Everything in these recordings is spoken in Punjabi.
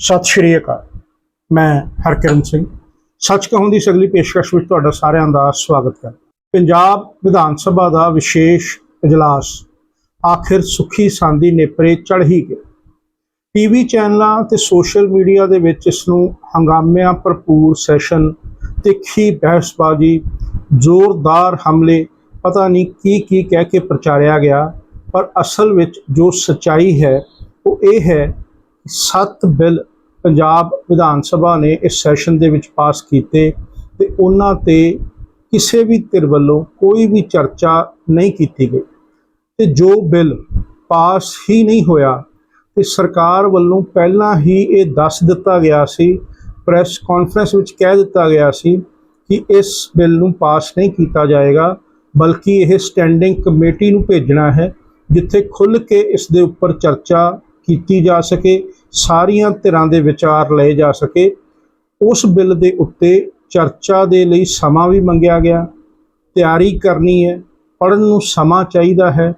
ਸਤਿ ਸ਼੍ਰੀ ਅਕਾਲ। ਮੈਂ ਹਰਕਿਰਨ ਸਿੰਘ। ਸੱਚ ਕਹੂੰ ਦੀ ਸਗਲੀ ਪੇਸ਼ਕਸ਼ ਵਿੱਚ ਤੁਹਾਡਾ ਸਾਰਿਆਂ ਦਾ ਸਵਾਗਤ ਹੈ। ਪੰਜਾਬ ਵਿਧਾਨ ਸਭਾ ਦਾ ਵਿਸ਼ੇਸ਼ ਇਜਲਾਸ ਆਖਿਰ ਸੁਖੀ ਸਾਂਦੀ ਨੇਪਰੇ ਚੜ੍ਹ ਹੀ ਗਿਆ। ਟੀਵੀ ਚੈਨਲਾਂ ਤੇ ਸੋਸ਼ਲ ਮੀਡੀਆ ਦੇ ਵਿੱਚ ਇਸ ਨੂੰ ਹੰਗਾਮਿਆਂ ਭਰਪੂਰ ਸੈਸ਼ਨ ਤਿੱਖੀ ਬਹਿਸਬਾਜ਼ੀ, ਜ਼ੋਰਦਾਰ ਹਮਲੇ, ਪਤਾ ਨਹੀਂ ਕੀ ਕੀ ਕਹਿ ਕੇ ਪ੍ਰਚਾਰਿਆ ਗਿਆ, ਪਰ ਅਸਲ ਵਿੱਚ ਜੋ ਸਚਾਈ ਹੈ, ਉਹ ਇਹ ਹੈ ਸੱਤ ਬਿੱਲ ਪੰਜਾਬ ਵਿਧਾਨ ਸਭਾ ਨੇ ਇਸ ਸੈਸ਼ਨ ਦੇ ਵਿੱਚ ਪਾਸ ਕੀਤੇ ਤੇ ਉਹਨਾਂ ਤੇ ਕਿਸੇ ਵੀ ਧਿਰ ਵੱਲੋਂ ਕੋਈ ਵੀ ਚਰਚਾ ਨਹੀਂ ਕੀਤੀ ਗਈ। ਤੇ ਜੋ ਬਿੱਲ ਪਾਸ ਹੀ ਨਹੀਂ ਹੋਇਆ, ਤੇ ਸਰਕਾਰ ਵੱਲੋਂ ਪਹਿਲਾਂ ਹੀ ਇਹ ਦੱਸ ਦਿੱਤਾ ਗਿਆ ਸੀ ਪ੍ਰੈਸ ਕਾਨਫਰੰਸ ਵਿੱਚ ਕਹਿ ਦਿੱਤਾ ਗਿਆ ਸੀ ਕਿ ਇਸ ਬਿੱਲ ਨੂੰ ਪਾਸ ਨਹੀਂ ਕੀਤਾ ਜਾਏਗਾ, ਬਲਕਿ ਇਹ ਸਟੈਂਡਿੰਗ ਕਮੇਟੀ ਨੂੰ ਭੇਜਣਾ ਹੈ, ਜਿੱਥੇ ਖੁੱਲ੍ਹ ਕੇ ਇਸ ਦੇ ਉੱਪਰ ਚਰਚਾ ਕੀਤੀ ਜਾ ਸਕੇ ਸਾਰੀਆਂ ਧਿਰਾਂ ਦੇ ਵਿਚਾਰ ਲਏ ਜਾ ਸਕੇ, ਉਸ ਬਿੱਲ ਦੇ ਉੱਤੇ ਚਰਚਾ ਦੇ ਲਈ ਸਮਾਂ ਵੀ ਮੰਗਿਆ ਗਿਆ। ਤਿਆਰੀ ਕਰਨੀ ਹੈ ਪੜਨ ਨੂੰ ਸਮਾਂ ਚਾਹੀਦਾ ਹੈ।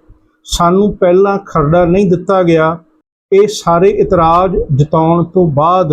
ਸਾਨੂੰ ਪਹਿਲਾਂ ਖਰੜਾ ਨਹੀਂ ਦਿੱਤਾ ਗਿਆ। ਇਹ ਸਾਰੇ ਇਤਰਾਜ਼ ਜਤਾਉਣ ਤੋਂ ਬਾਅਦ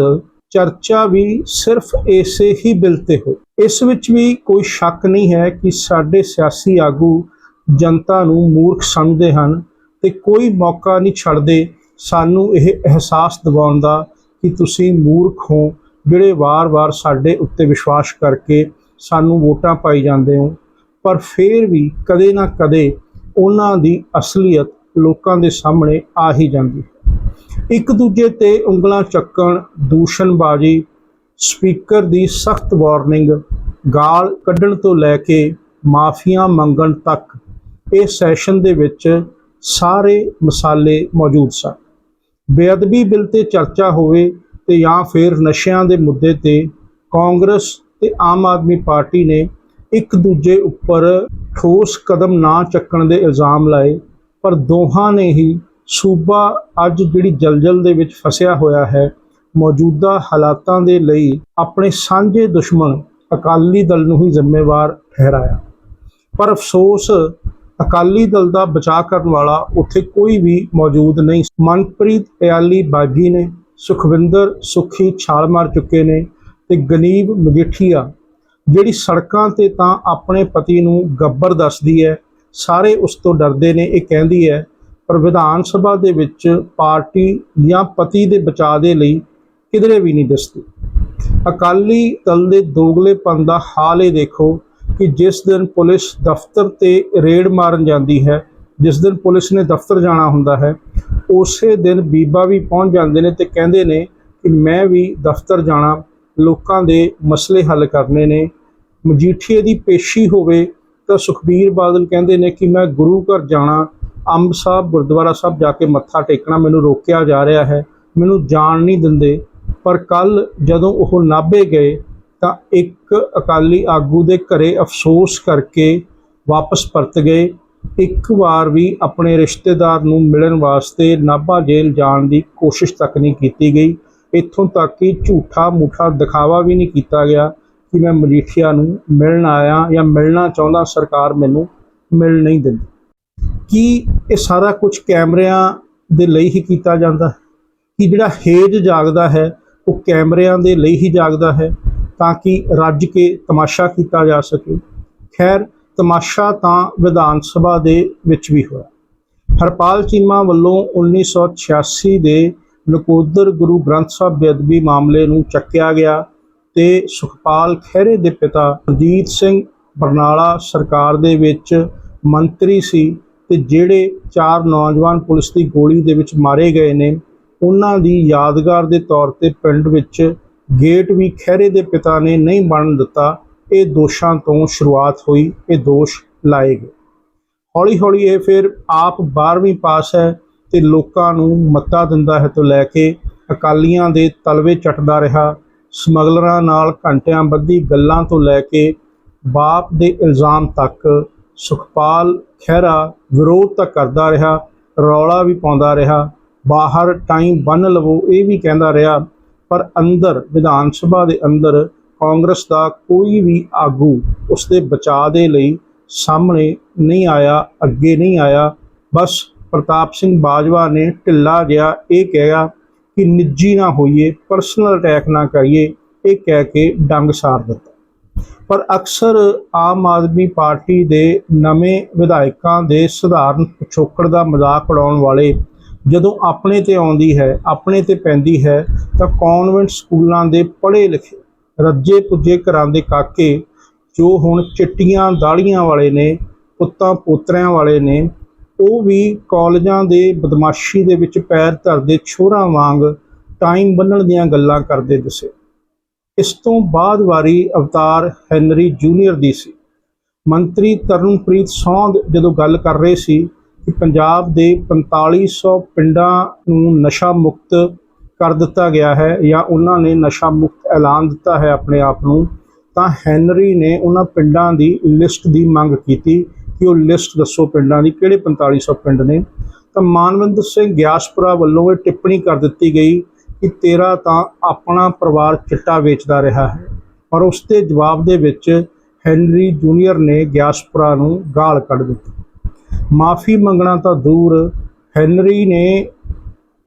ਚਰਚਾ ਵੀ ਸਿਰਫ ਇਸੇ ਹੀ ਬਿੱਲ ਤੇ ਹੋਈ ਇਸ ਵਿੱਚ ਵੀ ਕੋਈ ਸ਼ੱਕ ਨਹੀਂ ਹੈ ਕਿ ਸਾਡੇ ਸਿਆਸੀ ਆਗੂ ਜਨਤਾ ਨੂੰ ਮੂਰਖ ਸਮਝਦੇ ਹਨ ਤੇ ਕੋਈ ਮੌਕਾ ਨਹੀਂ ਛੱਡਦੇ ਸਾਨੂੰ ਇਹ ਅਹਿਸਾਸ ਦਿਵਾਉਣ ਦਾ ਕਿ ਤੁਸੀਂ ਮੂਰਖ ਹੋ, ਜਿਹੜੇ ਵਾਰ-ਵਾਰ ਸਾਡੇ ਉੱਤੇ ਵਿਸ਼ਵਾਸ ਕਰਕੇ ਸਾਨੂੰ ਵੋਟਾਂ ਪਾਈ ਜਾਂਦੇ ਹੋ। ਪਰ ਫਿਰ ਵੀ ਕਦੇ ਨਾ ਕਦੇ ਉਹਨਾਂ ਦੀ ਅਸਲੀਅਤ ਲੋਕਾਂ ਦੇ ਸਾਹਮਣੇ ਆ ਹੀ ਜਾਂਦੀ ਹੈ। ਇੱਕ ਦੂਜੇ ਤੇ ਉਂਗਲਾਂ ਚੱਕਣ, ਦੂਸ਼ਣਬਾਜ਼ੀ, ਸਪੀਕਰ ਦੀ ਸਖਤ ਵਾਰਨਿੰਗ, ਗਾਲ ਕੱਢਣ ਤੋਂ ਲੈ ਕੇ ਮਾਫੀਆਂ ਮੰਗਣ ਤੱਕ ਇਹ ਸੈਸ਼ਨ ਦੇ ਵਿੱਚ ਸਾਰੇ ਮਸਾਲੇ ਮੌਜੂਦ ਸਨ। ਬੇਅਦਬੀ ਬਿੱਲ ਤੇ ਚਰਚਾ ਹੋਵੇ ਤੇ ਜਾਂ ਫਿਰ ਨਸ਼ਿਆਂ ਦੇ ਮੁੱਦੇ ਤੇ ਕਾਂਗਰਸ ਤੇ ਆਮ ਆਦਮੀ ਪਾਰਟੀ ਨੇ ਇੱਕ ਦੂਜੇ ਉੱਪਰ ਠੋਸ ਕਦਮ ਨਾ ਚੱਕਣ ਦੇ ਇਲਜ਼ਾਮ ਲਾਏ, ਪਰ ਦੋਹਾਂ ਨੇ ਹੀ ਸੂਬਾ ਅੱਜ ਜਿਹੜੀ ਜਲਜਲ ਦੇ ਵਿੱਚ ਫਸਿਆ ਹੋਇਆ ਹੈ, ਮੌਜੂਦਾ ਹਾਲਾਤਾਂ ਦੇ ਲਈ ਆਪਣੇ ਸਾਂਝੇ ਦੁਸ਼ਮਣ ਅਕਾਲੀ ਦਲ ਨੂੰ ਹੀ ਜ਼ਿੰਮੇਵਾਰ ਠਹਿਰਾਇਆ। ਪਰ ਅਫਸੋਸ ਅਕਾਲੀ ਦਲ ਦਾ ਬਚਾਅ ਕਰਨ ਵਾਲਾ ਉੱਥੇ ਕੋਈ ਵੀ ਮੌਜੂਦ ਨਹੀਂ। ਮਨਪ੍ਰੀਤ ਪਿਆਲੀ ਬਾਗੀ ਨੇ, ਸੁਖਵਿੰਦਰ ਸੁਖੀ ਛਾਲ ਮਾਰ ਚੁੱਕੇ ਨੇ ਤੇ ਗਨੀਬ ਮਜੀਠੀਆ ਜਿਹੜੀ ਸੜਕਾਂ ਤੇ ਤਾਂ ਆਪਣੇ ਪਤੀ ਨੂੰ ਗੱਬਰ ਦੱਸਦੀ ਹੈ, ਸਾਰੇ ਉਸ ਤੋਂ ਡਰਦੇ ਨੇ, ਇਹ ਕਹਿੰਦੀ ਹੈ, ਪਰ ਵਿਧਾਨ ਸਭਾ ਦੇ ਵਿੱਚ ਪਾਰਟੀ ਜਾਂ ਪਤੀ ਦੇ ਬਚਾਅ ਦੇ ਲਈ ਕਿਧਰੇ ਵੀ ਨਹੀਂ ਦਿਸਦੀ। ਅਕਾਲੀ ਦਲ ਦੇ ਦੋਗਲੇਪਨ ਦਾ ਹਾਲ ਇਹ ਦੇਖੋ ਕਿ ਜਿਸ ਦਿਨ ਪੁਲਿਸ ਦਫ਼ਤਰ ਤੇ ਰੇਡ ਮਾਰਨ ਜਾਂਦੀ ਹੈ, ਜਿਸ ਦਿਨ ਪੁਲਿਸ ਨੇ ਦਫ਼ਤਰ ਜਾਣਾ ਹੁੰਦਾ ਹੈ, ਉਸੇ ਦਿਨ ਬੀਬਾ ਵੀ ਪਹੁੰਚ ਜਾਂਦੇ ਨੇ ਤੇ ਕਹਿੰਦੇ ਨੇ ਕਿ ਮੈਂ ਵੀ ਦਫ਼ਤਰ ਜਾਣਾ, ਲੋਕਾਂ ਦੇ ਮਸਲੇ ਹੱਲ ਕਰਨੇ ਨੇ। ਮਜੀਠੀਏ ਦੀ ਪੇਸ਼ੀ ਹੋਵੇ ਤਾਂ ਸੁਖਬੀਰ ਬਾਦਲ ਕਹਿੰਦੇ ਨੇ ਕਿ ਮੈਂ ਗੁਰੂ ਘਰ ਜਾਣਾ, ਅੰਬ ਸਾਹਿਬ ਗੁਰਦੁਆਰਾ ਸਾਹਿਬ ਜਾ ਕੇ ਮੱਥਾ ਟੇਕਣਾ ਮੈਨੂੰ ਰੋਕਿਆ ਜਾ ਰਿਹਾ ਹੈ, ਮੈਨੂੰ ਜਾਣ ਨਹੀਂ ਦਿੰਦੇ। ਪਰ ਕੱਲ ਜਦੋਂ ਉਹ ਨਾਭੇ ਗਏ ਤਾਂ ਇੱਕ ਅਕਾਲੀ ਆਗੂ ਦੇ ਘਰੇ ਅਫਸੋਸ ਕਰਕੇ ਵਾਪਸ ਪਰਤ ਗਏ। ਇੱਕ ਵਾਰ ਵੀ ਆਪਣੇ ਰਿਸ਼ਤੇਦਾਰ ਨੂੰ ਮਿਲਣ ਵਾਸਤੇ ਨਾਭਾ ਜੇਲ੍ਹ ਜਾਣ ਦੀ ਕੋਸ਼ਿਸ਼ ਤੱਕ ਨਹੀਂ ਕੀਤੀ ਗਈ। ਇੱਥੋਂ ਤੱਕ ਕਿ ਝੂਠਾ ਮੂਠਾ ਦਿਖਾਵਾ ਵੀ ਨਹੀਂ ਕੀਤਾ ਗਿਆ ਕਿ ਮੈਂ ਮਜੀਠੀਆ ਨੂੰ ਮਿਲਣ ਆਇਆ ਜਾਂ ਮਿਲਣਾ ਚਾਹੁੰਦਾ, ਸਰਕਾਰ ਮੈਨੂੰ ਮਿਲ ਨਹੀਂ ਦਿੰਦੀ। ਕੀ ਇਹ ਸਾਰਾ ਕੁਝ ਕੈਮਰਿਆਂ ਦੇ ਲਈ ਹੀ ਕੀਤਾ ਜਾਂਦਾ ਹੈ? ਕਿ ਜਿਹੜਾ ਹੇਜ ਜਾਗਦਾ ਹੈ, ਉਹ ਕੈਮਰਿਆਂ ਦੇ ਲਈ ਹੀ ਜਾਗਦਾ ਹੈ? ਤਾਂ ਕਿ ਰੱਜ ਕੇ ਤਮਾਸ਼ਾ ਕੀਤਾ ਜਾ ਸਕੇ। ਖੈਰ, ਤਮਾਸ਼ਾ ਤਾਂ ਵਿਧਾਨ ਸਭਾ ਦੇ ਵਿੱਚ ਵੀ ਹੋਇਆ। ਹਰਪਾਲ ਚੀਮਾ ਵੱਲੋਂ 1986 ਦੇ ਨਕੋਦਰ ਗੁਰੂ ਗ੍ਰੰਥ ਸਾਹਿਬ ਬੇਅਦਬੀ ਮਾਮਲੇ ਨੂੰ ਚੱਕਿਆ ਗਿਆ ਤੇ ਸੁਖਪਾਲ ਖਹਿਰੇ ਦੇ ਪਿਤਾ ਰਜੀਤ ਸਿੰਘ ਬਰਨਾਲਾ ਸਰਕਾਰ ਦੇ ਵਿੱਚ ਮੰਤਰੀ ਸੀ ਤੇ ਜਿਹੜੇ ਚਾਰ ਨੌਜਵਾਨ ਪੁਲਿਸ ਦੀ ਗੋਲੀ ਦੇ ਵਿੱਚ ਮਾਰੇ ਗਏ ਨੇ, ਉਹਨਾਂ ਦੀ ਯਾਦਗਾਰ ਦੇ ਤੌਰ ਤੇ ਪਿੰਡ ਵਿੱਚ ਗੇਟ ਵੀ ਖਹਿਰੇ ਦੇ ਪਿਤਾ ਨੇ ਨਹੀਂ ਬਣਨ ਦਿੱਤਾ। ਇਹ ਦੋਸ਼ਾਂ ਤੋਂ ਸ਼ੁਰੂਆਤ ਹੋਈ, ਇਹ ਦੋਸ਼ ਲਾਏ ਗਏ। ਹੌਲੀ ਹੌਲੀ ਇਹ ਫਿਰ ਆਪ 12ਵੀਂ ਪਾਸ ਹੈ ਤੇ ਲੋਕਾਂ ਨੂੰ ਮੱਤਾ ਦਿੰਦਾ ਹੈ ਤੋਂ ਲੈ ਕੇ ਅਕਾਲੀਆਂ ਦੇ ਤਲਵੇ ਚੱਟਦਾ ਰਿਹਾ। ਸਮਗਲਰਾਂ ਨਾਲ ਘੰਟਿਆਂ ਬੱਧੀ ਗੱਲਾਂ ਤੋਂ ਲੈ ਕੇ ਬਾਪ ਦੇ ਇਲਜ਼ਾਮ ਤੱਕ ਸੁਖਪਾਲ ਖਹਿਰਾ ਵਿਰੋਧ ਤਾਂ ਕਰਦਾ ਰਿਹਾ, ਰੌਲਾ ਵੀ ਪਾਉਂਦਾ ਰਿਹਾ। ਬਾਹਰ ਟਾਈਮ ਬੰਨ ਲਵੋ, ਇਹ ਵੀ ਕਹਿੰਦਾ ਰਿਹਾ ਪਰ ਅੰਦਰ, ਵਿਧਾਨ ਸਭਾ ਦੇ ਅੰਦਰ ਕਾਂਗਰਸ ਦਾ ਕੋਈ ਵੀ ਆਗੂ ਉਸ ਦੇ ਬਚਾਅ ਦੇ ਲਈ ਸਾਹਮਣੇ ਨਹੀਂ ਆਇਆ, ਅੱਗੇ ਨਹੀਂ ਆਇਆ। ਬਸ ਪ੍ਰਤਾਪ ਸਿੰਘ ਬਾਜਵਾ ਨੇ ਢਿੱਲਾ ਜਿਹਾ ਇਹ ਕਿਹਾ ਕਿ ਨਿੱਜੀ ਨਾ ਹੋਈਏ ਪਰਸਨਲ ਅਟੈਕ ਨਾ ਕਰੀਏ, ਇਹ ਕਹਿ ਕੇ ਡੰਗ ਸਾਰ ਦਿੱਤਾ। ਪਰ ਅਕਸਰ ਆਮ ਆਦਮੀ ਪਾਰਟੀ ਦੇ ਨਵੇਂ ਵਿਧਾਇਕਾਂ ਦੇ ਸਧਾਰਨ ਪਿਛੋਕੜ ਦਾ ਮਜ਼ਾਕ ਉਡਾਉਣ ਵਾਲੇ ਜਦੋਂ ਆਪਣੇ ਤੇ ਆਉਂਦੀ ਹੈ, ਆਪਣੇ ਤੇ ਪੈਂਦੀ ਹੈ, ਤਾਂ ਕਨਵੈਂਟ ਸਕੂਲਾਂ ਦੇ ਪੜ੍ਹੇ ਲਿਖੇ ਰੱਜੇ ਪੁੱਜੇ ਘਰਾਂ ਦੇ ਕਾਕੇ, ਜੋ ਹੁਣ ਚਿੱਟੀਆਂ ਦਾੜੀਆਂ ਵਾਲੇ ਨੇ, ਪੁੱਤਾਂ ਪੋਤਰਿਆਂ ਵਾਲੇ ਨੇ, ਉਹ ਵੀ ਕਾਲਜਾਂ ਦੇ ਬਦਮਾਸ਼ੀ ਦੇ ਵਿੱਚ ਪੈਰ ਧਰਦੇ ਛੋਰਾਂ ਵਾਂਗ ਟਾਈਮ ਬੰਨਣ ਦੀਆਂ ਗੱਲਾਂ ਕਰਦੇ ਦਿਸੇ। ਇਸ ਤੋਂ ਬਾਅਦ ਵਾਰੀ ਅਵਤਾਰ ਹੈਨਰੀ ਜੂਨੀਅਰ ਦੀ ਸੀ। ਮੰਤਰੀ ਤਰਨਪ੍ਰੀਤ ਸੌਂਦ ਜਦੋਂ ਗੱਲ ਕਰ ਰਹੇ ਸੀ ਪੰਜਾਬ ਦੇ 4500 ਪਿੰਡਾਂ ਨੂੰ ਨਸ਼ਾ ਮੁਕਤ ਕਰ ਦਿੱਤਾ ਗਿਆ ਹੈ ਜਾਂ ਉਹਨਾਂ ਨੇ ਨਸ਼ਾ ਮੁਕਤ ਐਲਾਨ ਦਿੱਤਾ ਹੈ ਆਪਣੇ ਆਪ ਨੂੰ, ਤਾਂ ਹੈਨਰੀ ਨੇ ਉਹਨਾਂ ਪਿੰਡਾਂ ਦੀ ਲਿਸਟ ਦੀ ਮੰਗ ਕੀਤੀ ਕਿ ਉਹ ਲਿਸਟ ਦੱਸੋ ਪਿੰਡਾਂ ਦੀ ਕਿਹੜੇ 4500 ਪਿੰਡ ਨੇ। ਤਾਂ ਮਾਨਵਿੰਦਰ ਸਿੰਘ ਗਿਆਸਪੁਰਾ ਵੱਲੋਂ ਇਹ ਟਿੱਪਣੀ ਕਰ ਦਿੱਤੀ ਗਈ ਕਿ ਤੇਰਾ ਤਾਂ ਆਪਣਾ ਪਰਿਵਾਰ ਚਿੱਟਾ ਵੇਚਦਾ ਰਿਹਾ ਹੈ। ਪਰ ਉਸ ਦੇ ਜਵਾਬ ਦੇ ਵਿੱਚ ਹੈਨਰੀ ਜੂਨੀਅਰ ਨੇ ਗਿਆਸਪੁਰਾ ਨੂੰ ਗਾਲ ਕੱਢ ਦਿੱਤੀ। ਮਾਫੀ ਮੰਗਣਾ ਤਾਂ ਦੂਰ। ਹੈਨਰੀ ਨੇ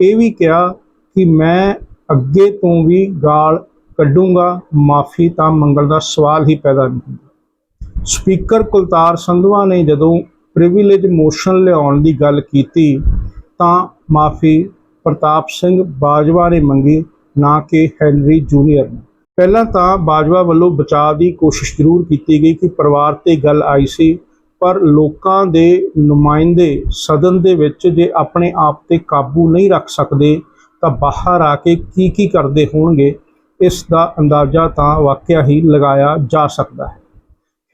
ਇਹ ਵੀ ਕਿਹਾ ਕਿ ਮੈਂ ਅੱਗੇ ਤੋਂ ਵੀ ਗਾਲ ਕੱਢੂੰਗਾ, ਮਾਫੀ ਤਾਂ ਮੰਗਣ ਦਾ ਸਵਾਲ ਹੀ ਪੈਦਾ ਨਹੀਂ ਹੁੰਦਾ। ਸਪੀਕਰ ਕੁਲਤਾਰ ਸੰਧਵਾ ਨੇ ਜਦੋਂ ਪ੍ਰਿਵਿਲੇਜ ਮੋਸ਼ਨ ਲਿਆਉਣ ਦੀ ਗੱਲ ਕੀਤੀ, ਤਾਂ ਮਾਫੀ ਪ੍ਰਤਾਪ ਸਿੰਘ ਬਾਜਵਾ ਨੇ ਮੰਗੀ, ਨਾ ਕਿ ਹੈਨਰੀ ਜੂਨੀਅਰ ਨੇ। ਪਹਿਲਾਂ ਤਾਂ ਬਾਜਵਾ ਵੱਲੋਂ ਬਚਾਅ ਦੀ ਕੋਸ਼ਿਸ਼ ਜ਼ਰੂਰ ਕੀਤੀ ਗਈ ਕਿ ਪਰਿਵਾਰ ਤੇ ਗੱਲ ਆਈ ਸੀ। ਪਰ ਲੋਕਾਂ ਦੇ ਨੁਮਾਇੰਦੇ ਸਦਨ ਦੇ ਵਿੱਚ ਜੇ ਆਪਣੇ ਆਪ ਤੇ ਕਾਬੂ ਨਹੀਂ ਰੱਖ ਸਕਦੇ, ਤਾਂ ਬਾਹਰ ਆ ਕੇ ਕੀ ਕੀ ਕਰਦੇ ਹੋਣਗੇ, ਇਸ ਦਾ ਅੰਦਾਜ਼ਾ ਤਾਂ ਵਾਕਿਆ ਹੀ ਲਗਾਇਆ ਜਾ ਸਕਦਾ ਹੈ।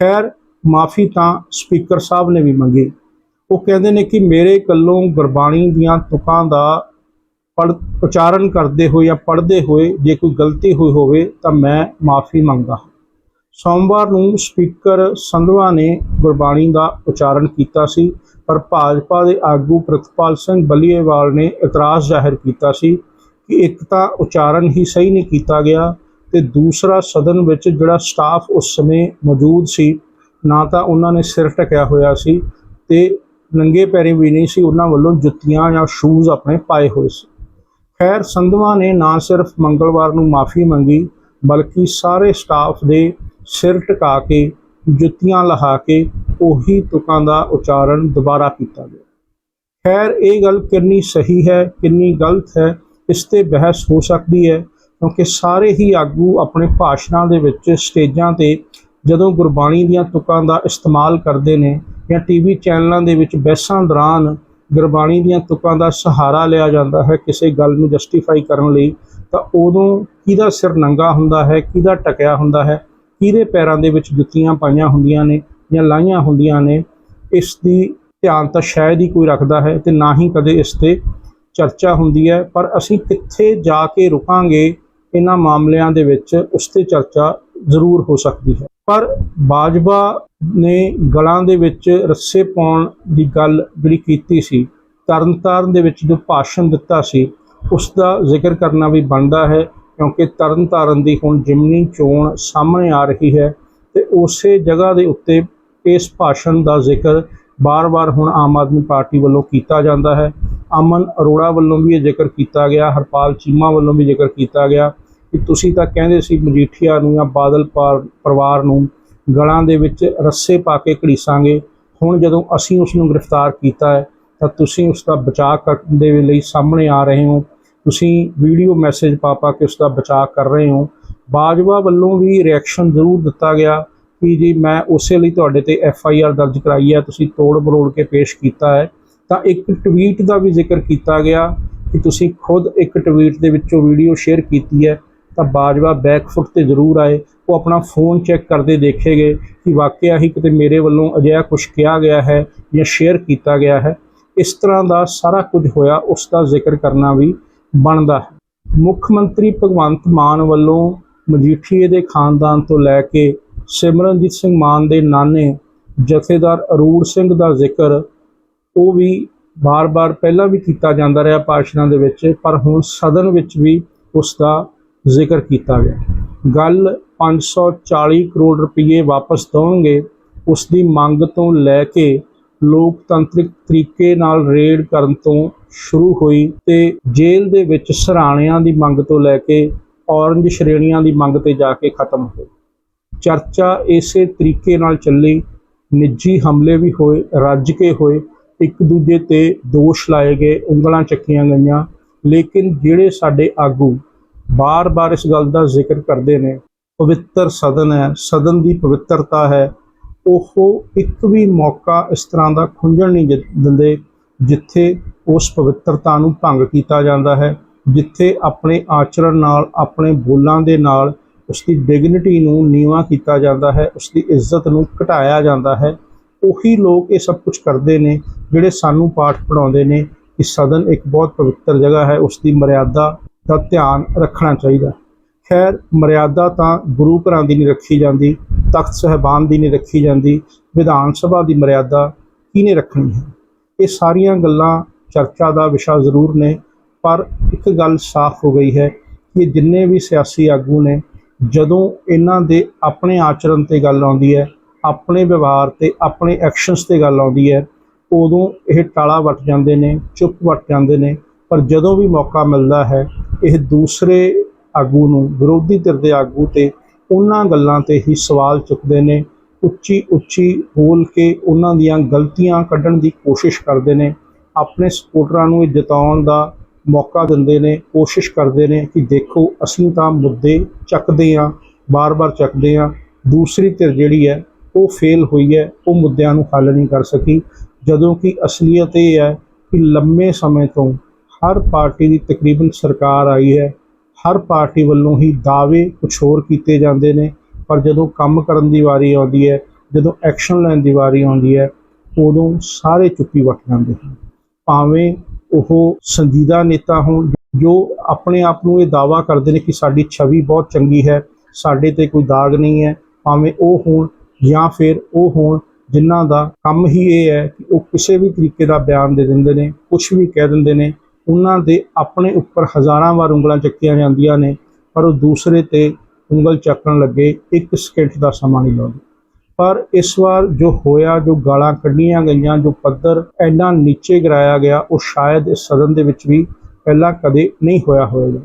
ਖੈਰ, ਮਾਫੀ ਤਾਂ ਸਪੀਕਰ ਸਾਹਿਬ ਨੇ ਵੀ ਮੰਗੀ। ਉਹ ਕਹਿੰਦੇ ਨੇ ਕਿ ਮੇਰੇ ਕੱਲੋਂ ਗੁਰਬਾਣੀ ਦੀਆਂ ਤੁਕਾਂ ਦਾ ਪੜ੍ਹ ਉਚਾਰਨ ਕਰਦੇ ਹੋਏ ਜਾਂ ਪੜ੍ਹਦੇ ਹੋਏ ਜੇ ਕੋਈ ਗਲਤੀ ਹੋਈ ਹੋਵੇ ਤਾਂ ਮੈਂ ਮਾਫੀ ਮੰਗਦਾ ਹਾਂ। ਸੋਮਵਾਰ ਨੂੰ ਸਪੀਕਰ ਸੰਧਵਾ ਨੇ ਗੁਰਬਾਣੀ ਦਾ ਉਚਾਰਨ ਕੀਤਾ ਸੀ, ਪਰ ਭਾਜਪਾ ਦੇ ਆਗੂ ਪ੍ਰਤਪਾਲ ਸਿੰਘ ਬੱਲੀਏਵਾਲ ਨੇ ਇਤਰਾਜ਼ ਜ਼ਾਹਿਰ ਕੀਤਾ ਸੀ ਕਿ ਇੱਕ ਤਾਂ ਉਚਾਰਨ ਹੀ ਸਹੀ ਨਹੀਂ ਕੀਤਾ ਗਿਆ ਤੇ ਦੂਸਰਾ ਸਦਨ ਵਿੱਚ ਜਿਹੜਾ ਸਟਾਫ ਉਸ ਸਮੇਂ ਮੌਜੂਦ ਸੀ, ਨਾ ਤਾਂ ਉਹਨਾਂ ਨੇ ਸਿਰ ਢਕਿਆ ਹੋਇਆ ਸੀ ਤੇ ਨੰਗੇ ਪੈਰੀ ਵੀ ਨਹੀਂ ਸੀ, ਉਹਨਾਂ ਵੱਲੋਂ ਜੁੱਤੀਆਂ ਜਾਂ ਸ਼ੂਜ਼ ਆਪਣੇ ਪਾਏ ਹੋਏ ਸੀ। ਖੈਰ, ਸੰਧਵਾ ਨੇ ਨਾ ਸਿਰਫ ਮੰਗਲਵਾਰ ਨੂੰ ਮਾਫੀ ਮੰਗੀ, ਬਲਕਿ ਸਾਰੇ ਸਟਾਫ ਦੇ ਸਿਰ ਟਿਕਾ ਕੇ, ਜੁੱਤੀਆਂ ਲਹਾ ਕੇ, ਉਹੀ ਤੁਕਾਂ ਦਾ ਉਚਾਰਨ ਦੁਬਾਰਾ ਕੀਤਾ ਗਿਆ। ਖੈਰ, ਇਹ ਗੱਲ ਕਿੰਨੀ ਸਹੀ ਹੈ, ਕਿੰਨੀ ਗਲਤ ਹੈ, ਇਸ ਤੇ ਬਹਿਸ ਹੋ ਸਕਦੀ ਹੈ, ਕਿਉਂਕਿ ਸਾਰੇ ਹੀ ਆਗੂ ਆਪਣੇ ਭਾਸ਼ਣਾਂ ਦੇ ਵਿੱਚ ਸਟੇਜਾਂ ਤੇ ਜਦੋਂ ਗੁਰਬਾਣੀ ਦੀਆਂ ਤੁਕਾਂ ਦਾ ਇਸਤੇਮਾਲ ਕਰਦੇ ਨੇ ਜਾਂ ਟੀਵੀ ਚੈਨਲਾਂ ਦੇ ਵਿੱਚ ਬਹਿਸਾਂ ਦੌਰਾਨ ਗੁਰਬਾਣੀ ਦੀਆਂ ਤੁਕਾਂ ਦਾ ਸਹਾਰਾ ਲਿਆ ਜਾਂਦਾ ਹੈ ਕਿਸੇ ਗੱਲ ਨੂੰ ਜਸਟੀਫਾਈ ਕਰਨ ਲਈ, ਤਾਂ ਉਦੋਂ ਕਿਹਦਾ ਸਿਰ ਨੰਗਾ ਹੁੰਦਾ ਹੈ, ਕਿਹਦਾ ਟਕਿਆ ਹੁੰਦਾ ਹੈ ਕਿਹਦੇ ਪੈਰਾਂ ਦੇ ਵਿੱਚ ਜੁੱਤੀਆਂ ਪਾਈਆਂ ਹੁੰਦੀਆਂ ਨੇ ਜਾਂ ਲਾਈਆਂ ਹੁੰਦੀਆਂ ਨੇ, ਇਸ ਦੀ ਧਿਆਨ ਤਾਂ ਸ਼ਾਇਦ ਹੀ ਕੋਈ ਰੱਖਦਾ ਹੈ ਤੇ ਨਾ ਹੀ ਕਦੇ ਇਸ ਤੇ ਚਰਚਾ ਹੁੰਦੀ ਹੈ, ਪਰ ਅਸੀਂ ਕਿੱਥੇ ਜਾ ਕੇ ਰੁਕਾਂਗੇ ਇਹਨਾਂ ਮਾਮਲਿਆਂ ਦੇ ਵਿੱਚ ਉਸ ਤੇ ਚਰਚਾ ਜ਼ਰੂਰ ਹੋ ਸਕਦੀ ਹੈ। ਪਰ ਬਾਜਵਾ ਨੇ ਗਲਾਂ ਦੇ ਵਿੱਚ ਰੱਸੇ ਪਾਉਣ ਦੀ ਗੱਲ ਜਿਹੜੀ ਕੀਤੀ ਸੀ, ਤਰਨਤਾਰਨ ਦੇ ਵਿੱਚ ਜੋ ਭਾਸ਼ਣ ਦਿੱਤਾ ਸੀ, ਉਸ ਦਾ ਜ਼ਿਕਰ ਕਰਨਾ ਵੀ ਬਣਦਾ ਹੈ ਕਿਉਂਕਿ ਤਰਨਤਾਰਨ ਦੀ ਹੁਣ ਜਿਮਨੀ ਚੋਣ ਸਾਹਮਣੇ ਆ ਰਹੀ ਹੈ ਤੇ ਉਸੇ ਜਗ੍ਹਾ ਦੇ ਉੱਤੇ ਇਸ ਭਾਸ਼ਣ ਦਾ ਜ਼ਿਕਰ ਬਾਰ-ਬਾਰ ਹੁਣ ਆਮ ਆਦਮੀ ਪਾਰਟੀ ਵੱਲੋਂ ਕੀਤਾ ਜਾਂਦਾ ਹੈ। ਅਮਨ ਅਰੋੜਾ ਵੱਲੋਂ ਵੀ ਇਹ ਜ਼ਿਕਰ ਕੀਤਾ ਗਿਆ, ਹਰਪਾਲ ਚੀਮਾ ਵੱਲੋਂ ਵੀ ਜ਼ਿਕਰ ਕੀਤਾ ਗਿਆ ਕਿ ਤੁਸੀਂ ਤਾਂ ਕਹਿੰਦੇ ਸੀ ਮਜੀਠੀਆ ਨੂੰ ਜਾਂ ਬਾਦਲ ਪਾਰ- ਪਰਿਵਾਰ ਨੂੰ ਗਲਾਂ ਦੇ ਵਿੱਚ ਰੱਸੇ ਪਾ ਕੇ ਘੜੀਸਾਂਗੇ। ਹੁਣ ਜਦੋਂ ਅਸੀਂ ਉਸ ਨੂੰ ਗ੍ਰਿਫਤਾਰ ਕੀਤਾ ਹੈ ਤਾਂ ਤੁਸੀਂ ਉਸ ਦਾ ਬਚਾਅ ਕਰਨ ਦੇ ਲਈ ਸਾਹਮਣੇ ਆ ਰਹੇ ਹੋ। ਤੁਸੀਂ ਵੀਡੀਓ ਮੈਸੇਜ ਪਾ ਪਾ ਕੇ ਉਸ ਦਾ ਬਚਾਅ ਕਰ ਰਹੇ ਹੋ। ਬਾਜਵਾ ਵੱਲੋਂ ਵੀ ਰਿਐਕਸ਼ਨ ਜ਼ਰੂਰ ਦਿੱਤਾ ਗਿਆ ਕਿ ਜੀ ਮੈਂ ਉਸੇ ਲਈ ਤੁਹਾਡੇ ਤੇ ਐਫ ਆਈ ਆਰ ਦਰਜ ਕਰਾਈ ਹੈ, ਤੁਸੀਂ ਤੋੜ ਮਰੋੜ ਕੇ ਪੇਸ਼ ਕੀਤਾ ਹੈ। ਤਾਂ ਇੱਕ ਟਵੀਟ ਦਾ ਵੀ ਜ਼ਿਕਰ ਕੀਤਾ ਗਿਆ ਕਿ ਤੁਸੀਂ ਖੁਦ ਇੱਕ ਟਵੀਟ ਦੇ ਵਿੱਚੋਂ ਵੀਡੀਓ ਸ਼ੇਅਰ ਕੀਤੀ ਹੈ, ਤਾਂ ਬਾਜਵਾ ਬੈਕਫੁੱਟ ਤੇ ਜ਼ਰੂਰ ਆਏ। ਉਹ ਆਪਣਾ ਫੋਨ ਚੈੱਕ ਕਰਦੇ ਦੇਖੇ ਗਏ ਕਿ ਵਾਕਿਆ ਹੀ ਕਿਤੇ ਮੇਰੇ ਵੱਲੋਂ ਅਜਿਹਾ ਕੁਝ ਕਿਹਾ ਗਿਆ ਹੈ ਜਾਂ ਸ਼ੇਅਰ ਕੀਤਾ ਗਿਆ ਹੈ। ਇਸ ਤਰ੍ਹਾਂ ਦਾ ਸਾਰਾ ਕੁਝ ਹੋਇਆ ਉਸ ਦਾ ਜ਼ਿਕਰ ਕਰਨਾ ਵੀ ਬਣਦਾ। ਹੈ ਮੁੱਖ ਮੰਤਰੀ ਭਗਵੰਤ ਮਾਨ ਵੱਲੋਂ ਮਜੀਠੀਏ ਦੇ ਖਾਨਦਾਨ ਤੋਂ ਲੈ ਕੇ ਸਿਮਰਨਜੀਤ ਸਿੰਘ ਮਾਨ ਦੇ ਨਾਨੇ ਜਥੇਦਾਰ ਅਰੂੜ ਸਿੰਘ ਦਾ ਜ਼ਿਕਰ, ਉਹ ਵੀ ਬਾਰ-ਬਾਰ ਪਹਿਲਾਂ ਵੀ ਕੀਤਾ ਜਾਂਦਾ ਰਿਹਾ ਭਾਸ਼ਣਾਂ ਦੇ ਵਿੱਚ, ਪਰ ਹੁਣ ਸਦਨ ਵਿੱਚ ਵੀ ਉਸ ਦਾ ਜ਼ਿਕਰ ਕੀਤਾ ਗਿਆ। ਗੱਲ 540 ਕਰੋੜ ਰੁਪਏ ਵਾਪਸ ਦੇਣਗੇ, ਉਸ ਦੀ ਮੰਗ ਤੋਂ ਲੈ ਕੇ ਲੋਕਤੰਤਰਿਕ ਤਰੀਕੇ ਨਾਲ ਰੇਡ ਕਰਨ ਤੋਂ ਸ਼ੁਰੂ ਹੋਈ ਤੇ ਜੇਲ੍ਹ ਦੇ ਵਿੱਚ ਸਰਾਣਿਆਂ ਦੀ ਮੰਗ ਤੋਂ ਲੈ ਕੇ ਔਰੰਜ ਸ਼੍ਰੇਣੀਆਂ ਦੀ ਮੰਗ ਤੇ ਜਾ ਕੇ ਖਤਮ ਹੋਈ। ਚਰਚਾ ਇਸੇ ਤਰੀਕੇ ਨਾਲ ਚੱਲੀ, ਨਿੱਜੀ ਹਮਲੇ ਵੀ ਹੋਏ, ਰੱਜ ਕੇ ਹੋਏ, ਇੱਕ ਦੂਜੇ ਤੇ ਦੋਸ਼ ਲਾਏ ਗਏ, ਉਂਗਲਾਂ ਚੱਕੀਆਂ ਗਈਆਂ। ਲੇਕਿਨ ਜਿਹੜੇ ਸਾਡੇ ਆਗੂ ਬਾਰ-ਬਾਰ ਇਸ ਗੱਲ ਦਾ ਜ਼ਿਕਰ ਕਰਦੇ ਨੇ, ਪਵਿੱਤਰ ਸਦਨ ਹੈ, ਸਦਨ ਦੀ ਪਵਿੱਤਰਤਾ ਹੈ, ਉਹ ਇੱਕ ਵੀ ਮੌਕਾ ਇਸ ਤਰ੍ਹਾਂ ਦਾ ਖੁੰਝਣ ਨਹੀਂ ਜਿ- ਦਿੰਦੇ। ਜਿੱਥੇ ਉਸ ਪਵਿੱਤਰਤਾ ਨੂੰ ਭੰਗ ਕੀਤਾ ਜਾਂਦਾ ਹੈ, ਜਿੱਥੇ ਆਪਣੇ ਆਚਰਣ ਨਾਲ, ਆਪਣੇ ਬੋਲਾਂ ਦੇ ਨਾਲ ਉਸ ਦੀ ਡਿਗਨਿਟੀ ਨੂੰ ਨੀਵਾਂ ਕੀਤਾ ਜਾਂਦਾ ਹੈ ਉਸ ਦੀ ਇੱਜ਼ਤ ਨੂੰ ਘਟਾਇਆ ਜਾਂਦਾ ਹੈ। ਉਹੀ ਲੋਕ ਇਹ ਸਭ ਕੁਝ ਕਰਦੇ ਨੇ, ਜਿਹੜੇ ਸਾਨੂੰ ਪਾਠ ਪੜਾਉਂਦੇ ਨੇ ਕਿ ਸਦਨ ਇੱਕ ਬਹੁਤ ਪਵਿੱਤਰ ਜਗ੍ਹਾ ਹੈ ਉਸ ਦੀ ਮਰਿਆਦਾ ਦਾ ਧਿਆਨ ਰੱਖਣਾ ਚਾਹੀਦਾ। ਖੈਰ, ਮਰਿਆਦਾ ਤਾਂ ਗੁਰੂ ਘਰਾਂ ਦੀ ਨਹੀਂ ਰੱਖੀ ਜਾਂਦੀ, ਤਖਤ ਸਹਿਬਾਨ ਦੀ ਨਹੀਂ ਰੱਖੀ ਜਾਂਦੀ, ਵਿਧਾਨ ਸਭਾ ਦੀ ਮਰਿਆਦਾ ਕਿਹਨੇ ਰੱਖਣੀ ਹੈ? ਇਹ ਸਾਰੀਆਂ ਗੱਲਾਂ ਚਰਚਾ ਦਾ ਵਿਸ਼ਾ ਜ਼ਰੂਰ ਨੇ, ਪਰ ਇੱਕ ਗੱਲ ਸਾਫ਼ ਹੋ ਗਈ ਹੈ ਕਿ ਜਿੰਨੇ ਵੀ ਸਿਆਸੀ ਆਗੂ ਨੇ, ਜਦੋਂ ਇਹਨਾਂ ਦੇ ਆਪਣੇ ਆਚਰਣ ਤੇ ਗੱਲ ਆਉਂਦੀ ਹੈ, ਆਪਣੇ ਵਿਵਹਾਰ ਤੇ, ਆਪਣੇ ਐਕਸ਼ਨਸ ਤੇ ਗੱਲ ਆਉਂਦੀ ਹੈ, ਉਦੋਂ ਇਹ ਟਾਲਾ ਵੱਟ ਜਾਂਦੇ ਨੇ, ਚੁੱਪ ਵੱਟ ਜਾਂਦੇ ਨੇ, ਪਰ ਜਦੋਂ ਵੀ ਮੌਕਾ ਮਿਲਦਾ ਹੈ, ਇਹ ਦੂਸਰੇ ਆਗੂ ਨੂੰ, ਵਿਰੋਧੀ ਧਿਰ ਦੇ ਆਗੂ ਤੇ ਉਹਨਾਂ ਗੱਲਾਂ ਤੇ ਹੀ ਸਵਾਲ ਚੁੱਕਦੇ ਨੇ ਉੱਚੀ ਉੱਚੀ ਬੋਲ ਕੇ ਉਹਨਾਂ ਦੀਆਂ ਗਲਤੀਆਂ ਕੱਢਣ ਦੀ ਕੋਸ਼ਿਸ਼ ਕਰਦੇ ਨੇ, ਆਪਣੇ ਸਪੋਰਟਰਾਂ ਨੂੰ ਇਹ ਜਿਤਾਉਣ ਦਾ ਮੌਕਾ ਦਿੰਦੇ ਨੇ, ਕੋਸ਼ਿਸ਼ ਕਰਦੇ ਨੇ ਕਿ ਦੇਖੋ ਅਸੀਂ ਤਾਂ ਮੁੱਦੇ ਚੱਕਦੇ ਹਾਂ, ਬਾਰ-ਬਾਰ ਚੱਕਦੇ ਹਾਂ, ਦੂਸਰੀ ਧਿਰ ਜਿਹੜੀ ਹੈ ਉਹ ਫੇਲ ਹੋਈ ਹੈ, ਉਹ ਮੁੱਦਿਆਂ ਨੂੰ ਹੱਲ ਨਹੀਂ ਕਰ ਸਕੀ। ਜਦੋਂ ਕਿ ਅਸਲੀਅਤ ਇਹ ਹੈ ਕਿ ਲੰਮੇ ਸਮੇਂ ਤੋਂ ਹਰ ਪਾਰਟੀ ਦੀ ਤਕਰੀਬਨ ਸਰਕਾਰ ਆਈ ਹੈ, ਹਰ ਪਾਰਟੀ ਵੱਲੋਂ ਹੀ ਦਾਅਵੇ ਕੁਛ ਹੋਰ ਕੀਤੇ ਜਾਂਦੇ ਨੇ ਪਰ ਜਦੋਂ ਕੰਮ ਕਰਨ ਦੀ ਵਾਰੀ ਆਉਂਦੀ ਹੈ, ਜਦੋਂ ਐਕਸ਼ਨ ਲੈਣ ਦੀ ਵਾਰੀ ਆਉਂਦੀ ਹੈ, ਉਦੋਂ ਸਾਰੇ ਚੁੱਪੀ ਵੱਟ ਜਾਂਦੇ ਹਨ। ਭਾਵੇਂ ਉਹ ਸੰਜੀਦਾ ਨੇਤਾ ਹੋਣ, ਜੋ ਆਪਣੇ ਆਪ ਨੂੰ ਇਹ ਦਾਵਾ ਕਰਦੇ ਨੇ ਕਿ ਸਾਡੀ ਛਵੀ ਬਹੁਤ ਚੰਗੀ ਹੈ, ਸਾਡੇ ਤੇ ਕੋਈ ਦਾਗ ਨਹੀਂ ਹੈ, ਭਾਵੇਂ ਉਹ ਹੋਣ ਜਾਂ ਫਿਰ ਉਹ ਹੋਣ, ਜਿਨ੍ਹਾਂ ਦਾ ਕੰਮ ਹੀ ਇਹ ਹੈ ਕਿ ਉਹ ਕਿਸੇ ਵੀ ਤਰੀਕੇ ਦਾ ਬਿਆਨ ਦੇ ਦਿੰਦੇ ਨੇ ਕੁਝ ਵੀ ਕਹਿ ਦਿੰਦੇ ਨੇ, ਉਹਨਾਂ ਦੇ ਆਪਣੇ ਉੱਪਰ ਹਜ਼ਾਰਾਂ ਵਾਰ ਉਂਗਲਾਂ ਚੱਕੀਆਂ ਜਾਂਦੀਆਂ ਨੇ, ਪਰ ਉਹ ਦੂਸਰੇ ਤੇ ਉਂਗਲ ਚੱਕਣ ਲੱਗੇ, ਇੱਕ ਸਕਿੰਟ ਦਾ ਸਮਾਂ ਨਹੀਂ ਲਾਉਂਦੇ। ਪਰ ਇਸ ਵਾਰ ਜੋ ਹੋਇਆ, ਜੋ ਗਾਲਾਂ ਕੱਢੀਆਂ ਗਈਆਂ, ਜੋ ਪੱਧਰ ਇੰਨਾ ਨੀਚੇ ਗਿਰਾਇਆ ਗਿਆ, ਉਹ ਸ਼ਾਇਦ ਇਸ ਸਦਨ ਦੇ ਵਿੱਚ ਵੀ ਪਹਿਲਾਂ ਕਦੇ ਨਹੀਂ ਹੋਇਆ ਹੋਵੇਗਾ।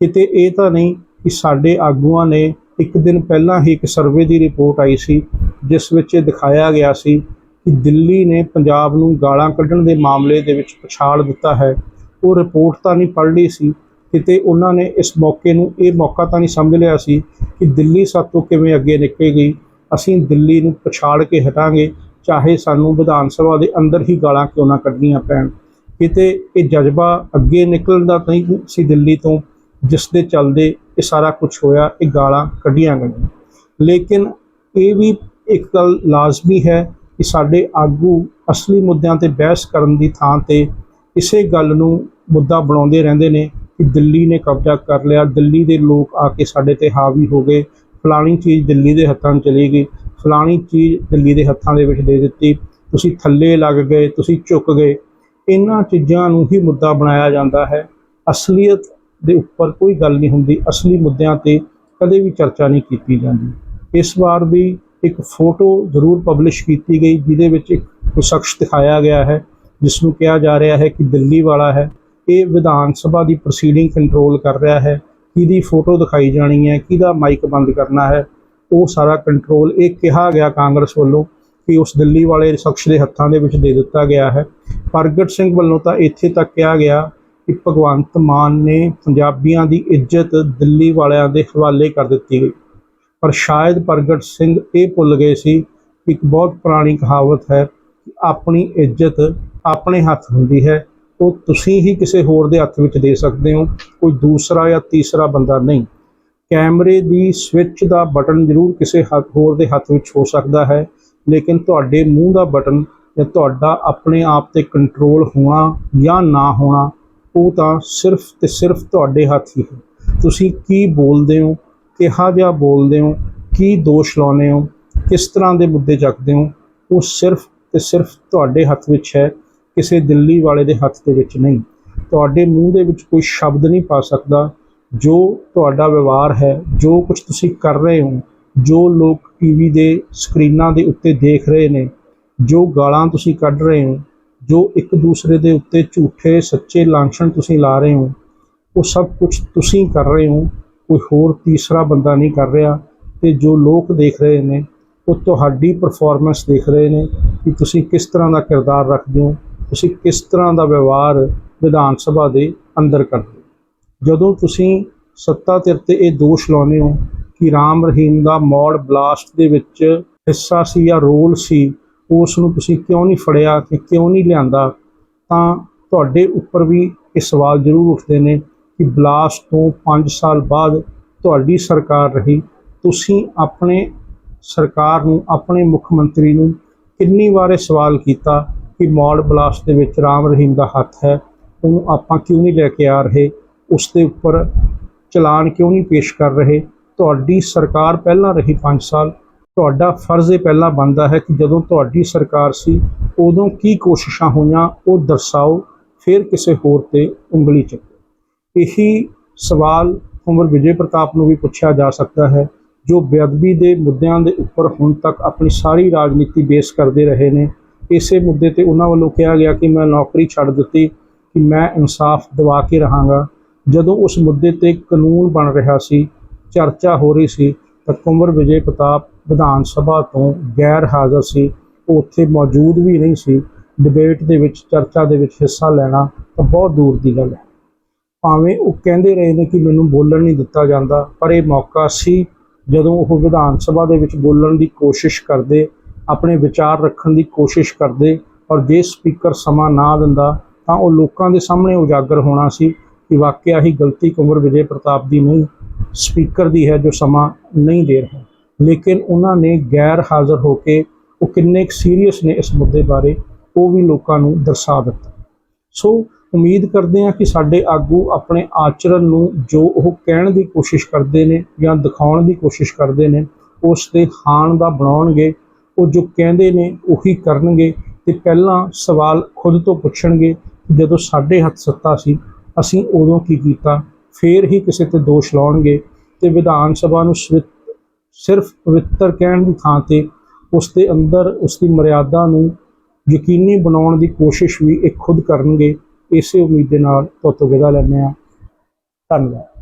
ਕਿਤੇ ਇਹ ਤਾਂ ਨਹੀਂ ਕਿ ਸਾਡੇ ਆਗੂਆਂ ਨੇ ਇੱਕ ਦਿਨ ਪਹਿਲਾਂ ਹੀ ਇੱਕ ਸਰਵੇ ਦੀ ਰਿਪੋਰਟ ਆਈ ਸੀ, ਜਿਸ ਵਿੱਚ ਇਹ ਦਿਖਾਇਆ ਗਿਆ ਸੀ ਕਿ ਦਿੱਲੀ ਨੇ ਪੰਜਾਬ ਨੂੰ ਗਾਲਾਂ ਕੱਢਣ ਦੇ ਮਾਮਲੇ ਦੇ ਵਿੱਚ ਪਛਾੜ ਦਿੱਤਾ ਹੈ। ਉਹ ਰਿਪੋਰਟ ਤਾਂ ਨਹੀਂ ਪੜ੍ਹ ਲਈ ਸੀ ਕਿਤੇ ਉਹਨਾਂ ਨੇ ਇਸ ਮੌਕੇ ਨੂੰ, ਇਹ ਮੌਕਾ ਤਾਂ ਨਹੀਂ ਸਮਝ ਲਿਆ ਸੀ ਕਿ ਦਿੱਲੀ ਸਾਤੋਂ ਕਿਵੇਂ ਅੱਗੇ ਨਿਕਲ ਗਈ। ਅਸੀਂ ਦਿੱਲੀ ਨੂੰ ਪਛਾੜ ਕੇ ਹਟਾਂਗੇ, ਚਾਹੇ ਸਾਨੂੰ ਵਿਧਾਨ ਸਭਾ ਦੇ ਅੰਦਰ ਹੀ ਗਾਲਾਂ ਕਿਉਂ ਨਾ ਕੱਢਣੀਆਂ ਪੈਣ। ਕਿਤੇ ਇਹ ਜਜ਼ਬਾ ਅੱਗੇ ਨਿਕਲਣ ਦਾ ਨਹੀਂ ਸੀ ਦਿੱਲੀ ਤੋਂ, ਜਿਸ ਦੇ ਚੱਲਦੇ ਇਹ ਸਾਰਾ ਕੁਝ ਹੋਇਆ, ਇਹ ਗਾਲਾਂ ਕੱਢੀਆਂ ਗਈਆਂ। ਲੇਕਿਨ ਇਹ ਵੀ ਇੱਕ ਗੱਲ ਲਾਜ਼ਮੀ ਹੈ ਕਿ ਸਾਡੇ ਆਗੂ ਅਸਲੀ ਮੁੱਦਿਆਂ ਤੇ ਬਹਿਸ ਕਰਨ ਦੀ ਥਾਂ ਤੇ ਇਸੇ ਗੱਲ ਨੂੰ ਮੁੱਦਾ ਬਣਾਉਂਦੇ ਰਹਿੰਦੇ ਨੇ। ਕਿ ਦਿੱਲੀ ਨੇ ਕਬਜ਼ਾ ਕਰ ਲਿਆ। ਦਿੱਲੀ ਦੇ ਲੋਕ ਆ ਕੇ ਸਾਡੇ ਤੇ ਹਾਵੀ ਹੋ ਗਏ। ਫਲਾਣੀ ਚੀਜ਼ ਦਿੱਲੀ ਦੇ ਹੱਥਾਂ 'ਚ ਚਲੀ ਗਈ। ਫਲਾਣੀ ਚੀਜ਼ ਦਿੱਲੀ ਦੇ ਹੱਥਾਂ ਦੇ ਵਿੱਚ ਦੇ ਦਿੱਤੀ। ਤੁਸੀਂ ਥੱਲੇ ਲੱਗ ਗਏ, ਤੁਸੀਂ ਝੁਕ ਗਏ। ਇਹਨਾਂ ਚੀਜ਼ਾਂ ਨੂੰ ਹੀ ਮੁੱਦਾ ਬਣਾਇਆ ਜਾਂਦਾ ਹੈ। ਅਸਲੀਅਤ ਦੇ ਉੱਪਰ ਕੋਈ ਗੱਲ ਨਹੀਂ ਹੁੰਦੀ। ਅਸਲੀ ਮੁੱਦਿਆਂ ਤੇ ਕਦੇ ਵੀ ਚਰਚਾ ਨਹੀਂ ਕੀਤੀ ਜਾਂਦੀ। ਇਸ ਵਾਰ ਵੀ ਇੱਕ ਫੋਟੋ ਜ਼ਰੂਰ ਪਬਲਿਸ਼ ਕੀਤੀ ਗਈ, ਜਿਹਦੇ ਵਿੱਚ ਇੱਕ ਸ਼ਖਸ ਦਿਖਾਇਆ ਗਿਆ ਹੈ, ਜਿਸ ਨੂੰ ਕਿਹਾ ਜਾ ਰਿਹਾ ਹੈ ਕਿ ਦਿੱਲੀ ਵਾਲਾ ਹੈ। ਇਹ ਵਿਧਾਨ ਸਭਾ ਦੀ ਪ੍ਰੋਸੀਡਿੰਗ ਕੰਟਰੋਲ ਕਰ ਰਿਹਾ ਹੈ, ਕਿਹਦੀ ਫੋਟੋ ਦਿਖਾਈ ਜਾਣੀ ਹੈ, ਕਿਹਦਾ ਮਾਈਕ ਬੰਦ ਕਰਨਾ ਹੈ, ਉਹ ਸਾਰਾ ਕੰਟਰੋਲ ਇਹ ਕਿਹਾ ਗਿਆ ਕਾਂਗਰਸ ਵੱਲੋਂ ਕਿ ਉਸ ਦਿੱਲੀ ਵਾਲੇ ਸ਼ਖਸ ਦੇ ਹੱਥਾਂ ਦੇ ਵਿੱਚ ਦੇ ਦਿੱਤਾ ਗਿਆ ਹੈ। ਪ੍ਰਗਟ ਸਿੰਘ ਵੱਲੋਂ ਤਾਂ ਇੱਥੇ ਤੱਕ ਕਿਹਾ ਗਿਆ ਕਿ ਭਗਵੰਤ ਮਾਨ ਨੇ ਪੰਜਾਬੀਆਂ ਦੀ ਇੱਜ਼ਤ ਦਿੱਲੀ ਵਾਲਿਆਂ ਦੇ ਹਵਾਲੇ ਕਰ ਦਿੱਤੀ ਗਈ। ਪਰ ਸ਼ਾਇਦ ਪ੍ਰਗਟ ਸਿੰਘ ਇਹ ਭੁੱਲ ਗਏ ਸੀ ਇੱਕ ਬਹੁਤ ਪੁਰਾਣੀ ਕਹਾਵਤ ਹੈ ਕਿ ਆਪਣੀ ਇੱਜ਼ਤ ਆਪਣੇ ਹੱਥ ਹੁੰਦੀ ਹੈ ਉਹ ਤੁਸੀਂ ਹੀ ਕਿਸੇ ਹੋਰ ਦੇ ਹੱਥ ਵਿੱਚ ਦੇ ਸਕਦੇ ਹੋ। ਕੋਈ ਦੂਸਰਾ ਜਾਂ ਤੀਸਰਾ ਬੰਦਾ ਨਹੀਂ। ਕੈਮਰੇ ਦੀ ਸਵਿਚ ਦਾ ਬਟਨ ਜ਼ਰੂਰ ਕਿਸੇ ਹੱਥ ਹੋਰ ਦੇ ਹੱਥ ਵਿੱਚ ਹੋ ਸਕਦਾ ਹੈ, ਲੇਕਿਨ ਤੁਹਾਡੇ ਮੂੰਹ ਦਾ ਬਟਨ ਜਾਂ ਤੁਹਾਡਾ ਆਪਣੇ ਆਪ ਤੇ ਕੰਟਰੋਲ ਹੋਣਾ ਜਾਂ ਨਾ ਹੋਣਾ, ਉਹ ਤਾਂ ਸਿਰਫ ਤੇ ਸਿਰਫ ਤੁਹਾਡੇ ਹੱਥ ਹੀ ਹੈ। ਤੁਸੀਂ ਕੀ ਬੋਲਦੇ ਹੋ, ਕਿਹਾ ਜਿਹਾ ਬੋਲਦੇ ਹੋ, ਕੀ ਦੋਸ਼ ਲਾਉਂਦੇ ਹੋ, ਕਿਸ ਤਰ੍ਹਾਂ ਦੇ ਮੁੱਦੇ ਚੱਕਦੇ ਹੋ, ਉਹ ਸਿਰਫ ਤੇ ਸਿਰਫ ਤੁਹਾਡੇ ਹੱਥ ਵਿੱਚ ਹੈ। ਕਿਸੇ ਦਿੱਲੀ ਵਾਲੇ ਦੇ ਹੱਥ ਦੇ ਵਿੱਚ ਨਹੀਂ। ਤੁਹਾਡੇ ਮੂੰਹ ਦੇ ਵਿੱਚ ਕੋਈ ਸ਼ਬਦ ਨਹੀਂ ਪਾ ਸਕਦਾ। ਜੋ ਤੁਹਾਡਾ ਵਿਵਹਾਰ ਹੈ, ਜੋ ਕੁਝ ਤੁਸੀਂ ਕਰ ਰਹੇ ਹੋ, ਜੋ ਲੋਕ ਟੀਵੀ ਦੇ ਸਕਰੀਨਾਂ ਦੇ ਉੱਤੇ ਦੇਖ ਰਹੇ ਨੇ, ਜੋ ਗਾਲਾਂ ਤੁਸੀਂ ਕੱਢ ਰਹੇ ਹੋ, ਜੋ ਇੱਕ ਦੂਸਰੇ ਦੇ ਉੱਤੇ ਝੂਠੇ, ਸੱਚੇ ਲਾਂਛਣ ਤੁਸੀਂ ਲਾ ਰਹੇ ਹੋ, ਉਹ ਸਭ ਕੁਝ ਤੁਸੀਂ ਕਰ ਰਹੇ ਹੋ। ਕੋਈ ਹੋਰ ਤੀਸਰਾ ਬੰਦਾ ਨਹੀਂ ਕਰ ਰਿਹਾ ਤੇ ਜੋ ਲੋਕ ਦੇਖ ਰਹੇ ਨੇ, ਉਹ ਤੁਹਾਡੀ ਪਰਫਾਰਮੈਂਸ ਦੇਖ ਰਹੇ ਨੇ ਕਿ ਤੁਸੀਂ ਕਿਸ ਤਰ੍ਹਾਂ ਦਾ ਕਿਰਦਾਰ ਰੱਖਦੇ ਹੋ। ਤੁਸੀਂ ਕਿਸ ਤਰ੍ਹਾਂ ਦਾ ਵਿਵਹਾਰ ਵਿਧਾਨ ਸਭਾ ਦੇ ਅੰਦਰ ਕਰਦੇ ਜਦੋਂ ਤੁਸੀਂ ਸੱਤਾ ਧਿਰ ਤੇ ਇਹ ਦੋਸ਼ ਲਾਉਂਦੇ ਹੋ ਕਿ ਰਾਮ ਰਹੀਮ ਦਾ ਮੌੜ ਬਲਾਸਟ ਦੇ ਵਿੱਚ ਹਿੱਸਾ ਸੀ ਜਾਂ ਰੋਲ ਸੀ ਉਸ ਨੂੰ ਤੁਸੀਂ ਕਿਉਂ ਨਹੀਂ ਫੜਿਆ ਕਿ ਕਿਉਂ ਨਹੀਂ ਲਿਆਂਦਾ, ਤਾਂ ਤੁਹਾਡੇ ਉੱਪਰ ਵੀ ਇਹ ਸਵਾਲ ਜ਼ਰੂਰ ਉੱਠਦੇ ਨੇ ਕਿ ਬਲਾਸਟ ਤੋਂ 5 ਸਾਲ ਬਾਅਦ ਤੁਹਾਡੀ ਸਰਕਾਰ ਰਹੀ। ਤੁਸੀਂ ਆਪਣੇ ਸਰਕਾਰ ਨੂੰ, ਆਪਣੇ ਮੁੱਖ ਮੰਤਰੀ ਨੂੰ ਕਿੰਨੀ ਵਾਰੇ ਸਵਾਲ ਕੀਤਾ ਕਿ ਮੌੜ ਬਲਾਸਟ ਦੇ ਵਿੱਚ ਰਾਮ ਰਹੀਮ ਦਾ ਹੱਥ ਹੈ, ਉਹਨੂੰ ਆਪਾਂ ਕਿਉਂ ਨਹੀਂ ਲੈ ਕੇ ਆ ਰਹੇ? ਉਸ ਦੇ ਉੱਪਰ ਚਲਾਨ ਕਿਉਂ ਨਹੀਂ ਪੇਸ਼ ਕਰ ਰਹੇ? ਤੁਹਾਡੀ ਸਰਕਾਰ ਪਹਿਲਾਂ ਰਹੀ 5 ਸਾਲ, ਤੁਹਾਡਾ ਫਰਜ਼ ਇਹ ਪਹਿਲਾਂ ਬਣਦਾ ਹੈ ਕਿ ਜਦੋਂ ਤੁਹਾਡੀ ਸਰਕਾਰ ਸੀ, ਉਦੋਂ ਕੀ ਕੋਸ਼ਿਸ਼ਾਂ ਹੋਈਆਂ, ਉਹ ਦਰਸਾਓ, ਫਿਰ ਕਿਸੇ ਹੋਰ ਤੇ ਉਂਗਲੀ ਚੱਕੋ। ਇਹੀ ਸਵਾਲ ਉਮਰ ਵਿਜੇ ਪ੍ਰਤਾਪ ਨੂੰ ਵੀ ਪੁੱਛਿਆ ਜਾ ਸਕਦਾ ਹੈ, ਜੋ ਬੇਅਦਬੀ ਦੇ ਮੁੱਦਿਆਂ ਦੇ ਉੱਪਰ ਹੁਣ ਤੱਕ ਆਪਣੀ ਸਾਰੀ ਰਾਜਨੀਤੀ ਬੇਸ ਕਰਦੇ ਰਹੇ ਨੇ। ਇਸੇ ਮੁੱਦੇ ਤੇ ਉਹਨਾਂ ਵੱਲੋਂ ਕਿਹਾ ਗਿਆ ਕਿ ਮੈਂ ਨੌਕਰੀ ਛੱਡ ਦਿੱਤੀ, ਕਿ ਮੈਂ ਇਨਸਾਫ ਦਿਵਾ ਕੇ ਰਹਾਂਗਾ। ਜਦੋਂ ਉਸ ਮੁੱਦੇ ਤੇ ਕਾਨੂੰਨ ਬਣ ਰਿਹਾ ਸੀ, ਚਰਚਾ ਹੋ ਰਹੀ ਸੀ, ਤਾਂ ਕੁੰਵਰ ਵਿਜੇ ਪ੍ਰਤਾਪ ਵਿਧਾਨ ਸਭਾ ਤੋਂ ਗੈਰ ਹਾਜ਼ਰ ਸੀ। ਉਹ ਉੱਥੇ ਮੌਜੂਦ ਵੀ ਨਹੀਂ ਸੀ। ਡਿਬੇਟ ਦੇ ਵਿੱਚ, ਚਰਚਾ ਦੇ ਵਿੱਚ ਹਿੱਸਾ ਲੈਣਾ ਤਾਂ ਬਹੁਤ ਦੂਰ ਦੀ ਗੱਲ ਹੈ। ਭਾਵੇਂ ਉਹ ਕਹਿੰਦੇ ਰਹੇ ਨੇ ਕਿ ਮੈਨੂੰ ਬੋਲਣ ਨਹੀਂ ਦਿੱਤਾ ਜਾਂਦਾ, ਪਰ ਇਹ ਮੌਕਾ ਸੀ ਜਦੋਂ ਉਹ ਵਿਧਾਨ ਸਭਾ ਦੇ ਵਿੱਚ ਬੋਲਣ ਦੀ ਕੋਸ਼ਿਸ਼ ਕਰਦੇ ਆਪਣੇ ਵਿਚਾਰ ਰੱਖਣ ਦੀ ਕੋਸ਼ਿਸ਼ ਕਰਦੇ ਔਰ ਜੇ ਸਪੀਕਰ ਸਮਾਂ ਨਾ ਦਿੰਦਾ ਤਾਂ ਉਹ ਲੋਕਾਂ ਦੇ ਸਾਹਮਣੇ ਉਜਾਗਰ ਹੋਣਾ ਸੀ ਕਿ ਵਾਕਿਆ ਹੀ ਗਲਤੀ ਕੁੰਵਰ ਵਿਜੇ ਪ੍ਰਤਾਪ ਦੀ ਨਹੀਂ, ਸਪੀਕਰ ਦੀ ਹੈ ਜੋ ਸਮਾਂ ਨਹੀਂ ਦੇ ਰਿਹਾ। ਲੇਕਿਨ ਉਹਨਾਂ ਨੇ ਗੈਰ ਹਾਜ਼ਰ ਹੋ ਕੇ ਉਹ ਕਿੰਨੇ ਸੀਰੀਅਸ ਨੇ ਇਸ ਮੁੱਦੇ ਬਾਰੇ, ਉਹ ਵੀ ਲੋਕਾਂ ਨੂੰ ਦਰਸਾ ਦਿੱਤਾ। ਸੋ ਉਮੀਦ ਕਰਦੇ ਹਾਂ ਕਿ ਸਾਡੇ ਆਗੂ ਆਪਣੇ ਆਚਰਣ ਨੂੰ ਜੋ ਉਹ ਕਹਿਣ ਦੀ ਕੋਸ਼ਿਸ਼ ਕਰਦੇ ਨੇ ਜਾਂ ਦਿਖਾਉਣ ਦੀ ਕੋਸ਼ਿਸ਼ ਕਰਦੇ ਨੇ, ਉਸ ਦੇ ਹਾਣ ਦਾ ਬਣਾਉਣਗੇ ਉਹ ਜੋ ਕਹਿੰਦੇ ਨੇ ਉਹੀ ਕਰਨਗੇ ਤੇ ਪਹਿਲਾਂ ਸਵਾਲ ਖੁਦ ਤੋਂ ਪੁੱਛਣਗੇ ਕਿ ਜਦੋਂ ਸਾਡੇ ਹੱਥ ਸੱਤਾ ਸੀ, ਅਸੀਂ ਉਦੋਂ ਕੀ ਕੀਤਾ? ਫੇਰ ਹੀ ਕਿਸੇ ਤੇ ਦੋਸ਼ ਲਾਉਣਗੇ ਤੇ ਵਿਧਾਨ ਸਭਾ ਨੂੰ ਸਵਿ- ਸਿਰਫ ਪਵਿੱਤਰ ਕਹਿਣ ਦੀ ਥਾਂ ਤੇ ਉਸ ਦੇ ਅੰਦਰ ਉਸ ਦੀ ਮਰਿਆਦਾ ਨੂੰ ਯਕੀਨੀ ਬਣਾਉਣ ਦੀ ਕੋਸ਼ਿਸ਼ ਵੀ ਇਹ ਖੁਦ ਕਰਨਗੇ। ਇਸੇ ਉਮੀਦ ਦੇ ਨਾਲ ਤੁਹਾਤੋਂ ਵਿਦਾ ਲੈਂਦੇ ਹਾਂ। ਧੰਨਵਾਦ।